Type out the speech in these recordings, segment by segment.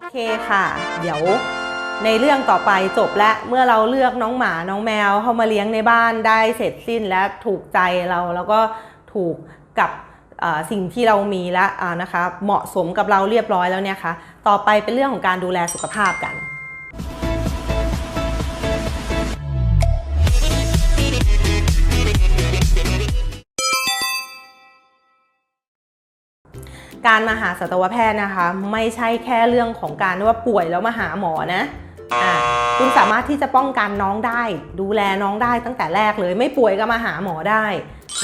โอเคค่ะ เดี๋ยวในเรื่องต่อไปจบและเมื่อเราเลือกน้องหมาน้องแมวเข้ามาเลี้ยงในบ้านได้เสร็จสิ้นและถูกใจเราแล้วก็ถูกกับสิ่งที่เรามีและอ่านะคะ เหมาะสมกับเราเรียบร้อยแล้วเนี่ยค่ะ ต่อไปเป็นเรื่องของการดูแลสุขภาพกัน การมาหาสัตวแพทย์นะคะ ไม่ใช่แค่เรื่องของการว่าป่วยแล้วมาหาหมอนะคุณสามารถที่จะป้องกันน้องได้ ดูแลน้องได้ตั้งแต่แรกเลย ไม่ป่วยก็มาหาหมอได้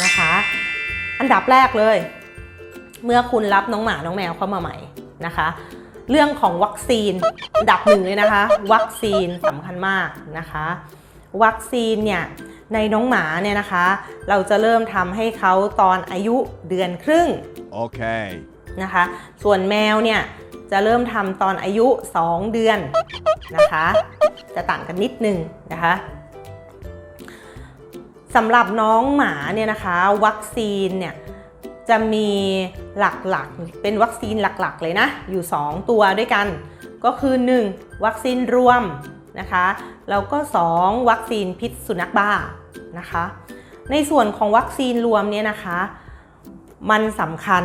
นะคะ อันดับแรกเลย เมื่อคุณรับน้องหมาน้องแมวเข้ามาใหม่นะคะ เรื่องของวัคซีนอันดับหนึ่งเลยนะคะ วัคซีนสำคัญมากนะคะ วัคซีนเนี่ยในน้องหมาเนี่ยนะคะ เราจะเริ่มทำให้เขาตอนอายุเดือนครึ่ง Okay. นะคะ ส่วนแมวเนี่ยจะเริ่มทำตอนอายุ 2 เดือนนะคะ จะต่างกันนิดนึงนะคะสำหรับน้องหมาเนี่ยนะคะวัคซีนเนี่ยจะมีหลักๆ เป็นวัคซีนหลักๆ เลยนะ อยู่ 2 ตัวด้วยกัน ก็คือ 1. วัคซีนรวมนะคะแล้วก็ 2. วัคซีนพิษสุนัขบ้านะคะ ในส่วนของวัคซีนรวมเนี่ยนะคะ มันสำคัญ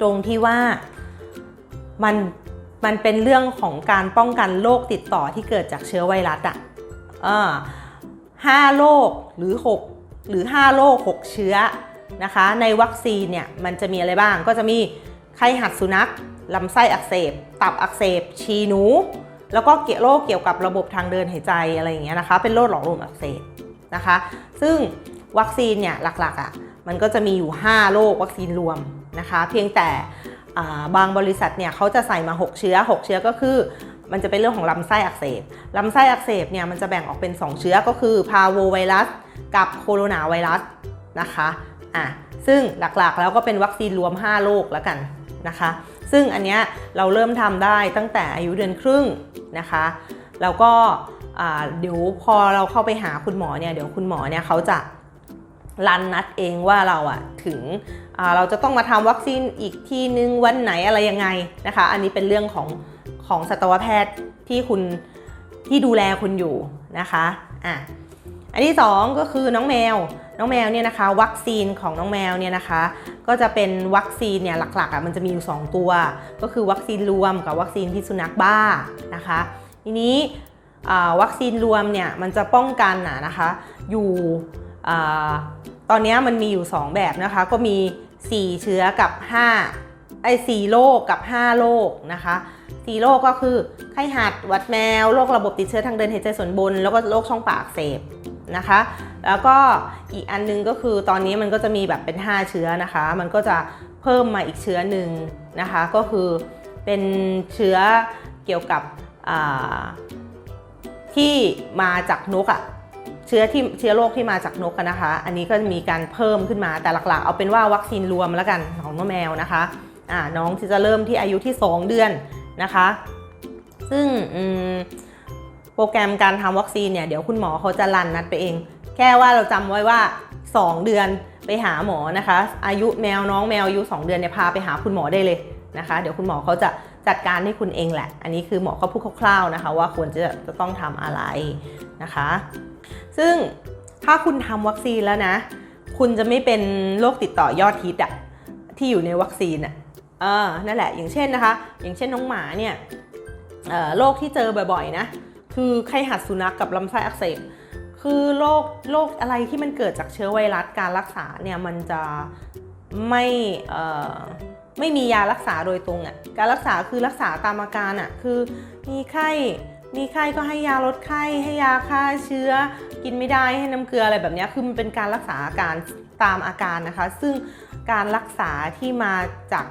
ตรงที่ว่ามันมันเป็นเรื่องของการป้องกันโรคติดต่อที่เกิดจากเชื้อไวรัสอะห้าโรคหรือ 6 หรือ 5 โรค 6 เชื้อนะคะ ในวัคซีนเนี่ยมันจะมีอะไรบ้างก็จะมีไข้หัดสุนัขลำไส้อักเสบ ตับอักเสบ ชีหนู แล้วก็เกี่ยวโรคเกี่ยวกับระบบทางเดินหายใจอะไรอย่างเงี้ยนะคะ เป็นโรคหลอดลมอักเสบนะคะ ซึ่งวัคซีนเนี่ยหลักๆอะมันก็จะมีอยู่ 5 โรควัคซีนรวม นะคะ เพียงแต่บางบริษัทเนี่ยเขาจะใส่มา 6 เชื้อ 6 เชื้อก็คือ มันจะเป็นเรื่องของลำไส้อักเสบลำไส้อักเสบเนี่ยมันจะแบ่งออกเป็น 2 เชื้อก็คือพาโวไวรัสกับโคโรนาไวรัสนะคะอะซึ่งหลักๆแล้วก็เป็นวัคซีนรวม 5 โรคแล้วกันนะคะ ซึ่งอันเนี้ยเราเริ่มทำได้ตั้งแต่อายุเดือนครึ่งนะคะแล้วก็เดี๋ยวพอเราเข้าไปหาคุณหมอเนี่ยเดี๋ยวคุณหมอเนี่ยเขาจะ รันนัดเองว่าเราอะถึงเราจะต้องมาทำวัคซีนอีกทีนึงวันไหนอะไรยังไงนะคะ อันนี้เป็นเรื่องของของสัตวแพทย์ที่คุณที่ดูแลคุณอยู่นะคะอะอันที่สองก็คือน้องแมว น้องแมวเนี่ยนะคะ วัคซีนของน้องแมวเนี่ยนะคะ ก็จะเป็นวัคซีนเนี่ยหลักๆอะมันจะมีอยู่ 2 ตัว ก็คือวัคซีนรวมกับวัคซีนพิษสุนัขบ้านะคะ ทีนี้วัคซีนรวมเนี่ยมันจะป้องกันนะนะคะอยู่ ตอนนี้มันมีอยู่ 2 แบบนะคะ ก็มี 4 เชื้อกับ 5 ไอ้4โรคกับ 5 โรคนะคะ4โรคก็คือไข้หัดวัดแมวโรคระบบติดเชื้อทางเดินหายใจส่วนบน แล้วก็โรคช่องปากเสบนะคะ แล้วก็อีกอันนึงก็คือตอนนี้มันก็จะมีแบบเป็น 5 เชื้อนะคะ มันก็จะเพิ่มมาอีกเชื้อหนึ่งนะคะ ก็คือเป็นเชื้อเกี่ยวกับที่มาจากนกอะ เชื้อที่เชื้อโรคที่มาจากนกนะคะ อันนี้ก็มีการเพิ่มขึ้นมาแต่หลักๆ เอาเป็นว่าวัคซีนรวมแล้วกันของน้องแมวนะคะอ่าน้องที่จะเริ่มที่อายุที่ 2 เดือนนะคะ ซึ่งโปรแกรมการทำวัคซีนเนี่ยเดี๋ยวคุณหมอเขาจะรันนัดไปเอง แค่ว่าเราจำไว้ว่า 2 เดือนไปหาหมอนะคะ อายุแมวน้องแมวอายุ 2 เดือนเนี่ยพาไปหาคุณหมอได้เลยนะคะ เดี๋ยวคุณหมอเขาจะจัดการให้คุณเองแหละ อันนี้คือหมอเขาพูดคร่าวๆนะคะ ว่าควรจะจะต้องทำอะไรนะคะ ซึ่งถ้าคุณทำวัคซีนแล้วนะ คุณจะไม่เป็นโรคติดต่อยอดฮิตอะที่อยู่ในวัคซีนอะเออนั่นแหละ อย่างเช่นนะคะ อย่างเช่นน้องหมาเนี่ยโรคที่เจอบ่อยๆนะ คือไข้หัดสุนัขกับลำไส้อักเสบ คือโรคโรคอะไรที่มันเกิดจากเชื้อไวรัสการรักษาเนี่ยมันจะไม่ไม่มียารักษาโดยตรงอะ่ะ การรักษาคือรักษาตามอาการอะ่ะ คือมีไข้ มีไข้ก็ให้ยาลดไข้ ให้ยาฆ่าเชื้อ กินไม่ได้ให้น้ำเกลืออะไรแบบนี้คือมันเป็นการรักษาอาการตามอาการนะคะ ซึ่งการรักษาที่มาจาก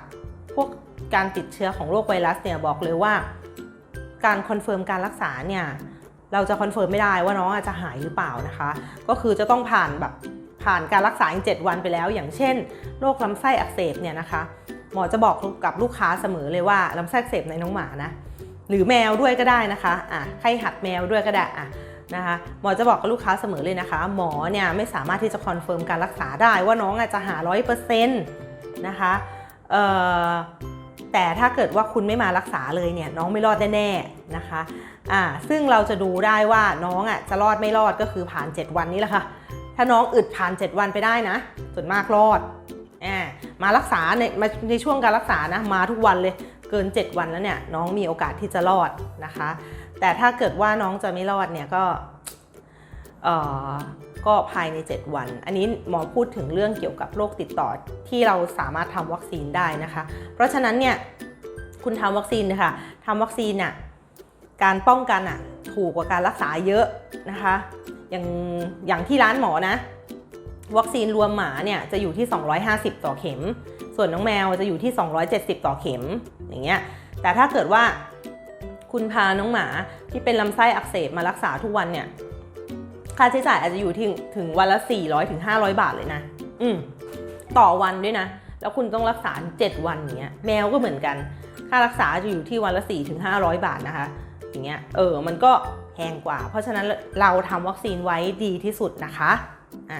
พวกการติดเชื้อของโรคไวรัสเนี่ยบอกเลยว่า การคอนเฟิร์มการรักษาเนี่ยเราจะคอนเฟิร์มไม่ได้ว่าน้องอาจจะหายหรือเปล่านะคะ ก็คือจะต้องผ่านแบบผ่านการรักษาอีก7วันไปแล้ว อย่างเช่นโรคลำไส้อักเสบเนี่ยนะคะ หมอจะบอกกับลูกค้าเสมอเลยว่าลำไส้อักเสบในน้องหมานะ หรือแมวด้วยก็ได้นะคะอะไข้หัดแมวด้วยก็ได้อะนะคะหมอจะบอกกับลูกค้าเสมอเลยนะคะ หมอเนี่ยไม่สามารถที่จะคอนเฟิร์มการรักษาได้ว่าน้องอาจจะหาร้อยเปอร์เซ็นต์นะคะเอ่อแต่ถ้าเกิดว่าคุณไม่มารักษาเลยเนี่ยน้องไม่รอดแน่ๆนะคะอ่าซึ่งเราจะดูได้ว่าน้องอะจะรอดไม่รอดก็คือผ่าน 7 วันนี้แหละค่ะ ถ้าน้องอึดผ่าน 7 วันไปได้นะ ส่วนมากรอดอ่ามารักษาในมาในช่วงการรักษานะมาทุกวันเลย เกิน 7 วันแล้วเนี่ยน้องมีโอกาสที่จะรอดนะคะ แต่ถ้าเกิดว่าน้องจะไม่รอดเนี่ยก็ก็ภายใน 7 วัน อันนี้หมอพูดถึงเรื่องเกี่ยวกับโรคติดต่อที่เราสามารถทำวัคซีนได้นะคะ เพราะฉะนั้นเนี่ยคุณทำวัคซีนนะคะทำวัคซีนน่ะการป้องกันอะถูกกว่าการรักษาเยอะนะคะ อย่างอย่างที่ร้านหมอนะ วัคซีนรวมหมาเนี่ยจะอยู่ที่ 250 ต่อเข็ม ส่วนน้องแมวจะอยู่ที่ 270 ต่อเข็มอย่างเงี้ย แต่ถ้าเกิดว่าคุณพาน้องหมาที่เป็นลำไส้อักเสบมารักษาทุกวันเนี่ย ค่าใช้จ่ายอาจจะอยู่ที่ถึงวันละ 400ถึง500 บาทเลยนะ อืมต่อวันด้วยนะ แล้วคุณต้องรักษา 7 วันอย่างเงี้ย แมวก็เหมือนกัน ค่ารักษาจะอยู่ที่วันละ 4 ถึง 500 บาทนะคะ อย่างเงี้ย เออ มันก็แพงกว่า เพราะฉะนั้นเราทำวัคซีนไว้ดีที่สุดนะคะ อะ